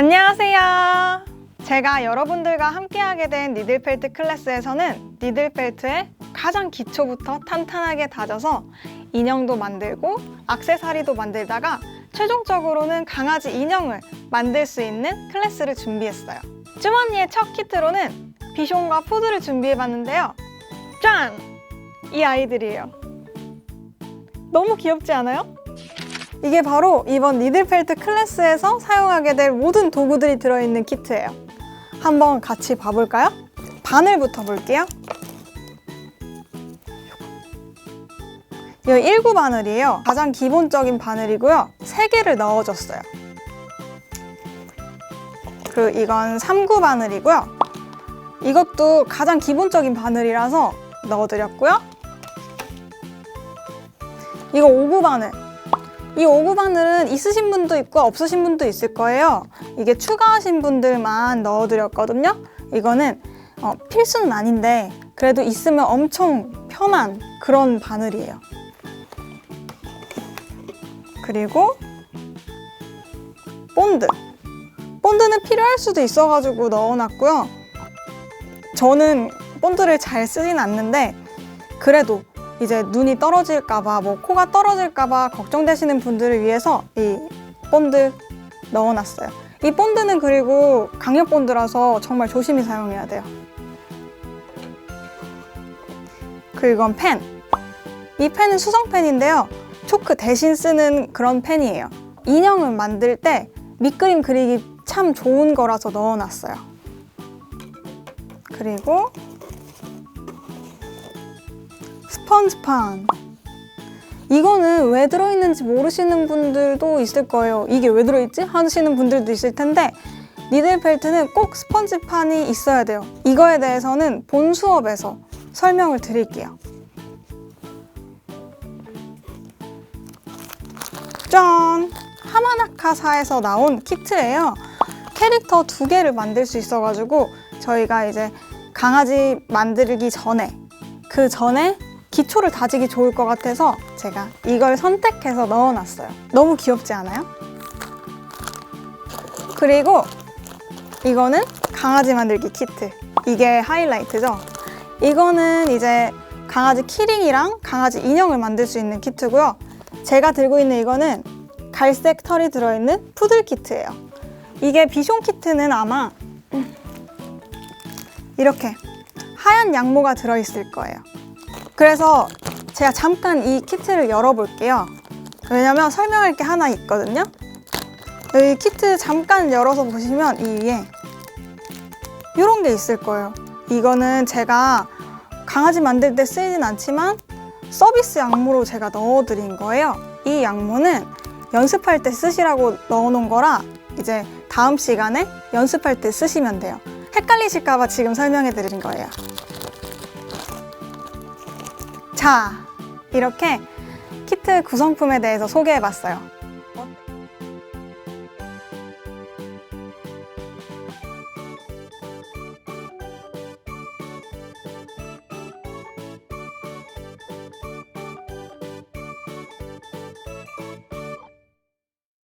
안녕하세요. 제가 여러분들과 함께하게 된 니들펠트 클래스에서는 니들펠트의 가장 기초부터 탄탄하게 다져서 인형도 만들고 악세사리도 만들다가 최종적으로는 강아지 인형을 만들 수 있는 클래스를 준비했어요. 주머니의 첫 키트로는 비숑과 푸드를 준비해봤는데요. 짠! 이 아이들이에요. 너무 귀엽지 않아요? 이게 바로 이번 니들펠트 클래스에서 사용하게 될 모든 도구들이 들어있는 키트예요. 한번 같이 봐볼까요? 바늘부터 볼게요. 이거 1구 바늘이에요. 가장 기본적인 바늘이고요. 3개를 넣어줬어요. 그리고 이건 3구 바늘이고요. 이것도 가장 기본적인 바늘이라서 넣어드렸고요. 이거 5구 바늘. 이 5구 바늘은 있으신 분도 있고 없으신 분도 있을 거예요. 이게 추가하신 분들만 넣어드렸거든요. 이거는 어, 필수는 아닌데 그래도 있으면 엄청 편한 그런 바늘이에요. 그리고 본드. 본드는 필요할 수도 있어가지고 넣어놨고요. 저는 본드를 잘 쓰진 않는데 그래도 이제 눈이 떨어질까봐 뭐 코가 떨어질까봐 걱정되시는 분들을 위해서 이 본드 넣어놨어요. 이 본드는 그리고 강력 본드라서 정말 조심히 사용해야 돼요. 그리고 이건 펜. 이 펜은 수성 펜인데요. 초크 대신 쓰는 그런 펜이에요. 인형을 만들 때 밑그림 그리기 참 좋은 거라서 넣어놨어요. 그리고 스펀지판. 이거는 왜 들어있는지 모르시는 분들도 있을 거예요. 이게 왜 들어있지? 하시는 분들도 있을 텐데 니들펠트는 꼭 스펀지판이 있어야 돼요. 이거에 대해서는 본 수업에서 설명을 드릴게요. 짠! 하마나카사에서 나온 키트예요. 캐릭터 두 개를 만들 수 있어가지고 저희가 이제 강아지 만들기 전에 그 전에 기초를 다지기 좋을 것 같아서 제가 이걸 선택해서 넣어놨어요. 너무 귀엽지 않아요? 그리고 이거는 강아지 만들기 키트. 이게 하이라이트죠? 이거는 이제 강아지 키링이랑 강아지 인형을 만들 수 있는 키트고요. 제가 들고 있는 이거는 갈색 털이 들어있는 푸들 키트예요. 이게 비숑 키트는 아마 음, 이렇게 하얀 양모가 들어있을 거예요. 그래서 제가 잠깐 이 키트를 열어볼게요. 왜냐면 설명할 게 하나 있거든요. 여기 키트 잠깐 열어서 보시면 이 위에 이런 게 있을 거예요. 이거는 제가 강아지 만들 때 쓰이진 않지만 서비스 양모로 제가 넣어드린 거예요. 이 양모는 연습할 때 쓰시라고 넣어놓은 거라 이제 다음 시간에 연습할 때 쓰시면 돼요. 헷갈리실까봐 지금 설명해 드린 거예요. 자, 이렇게 키트 구성품에 대해서 소개해 봤어요.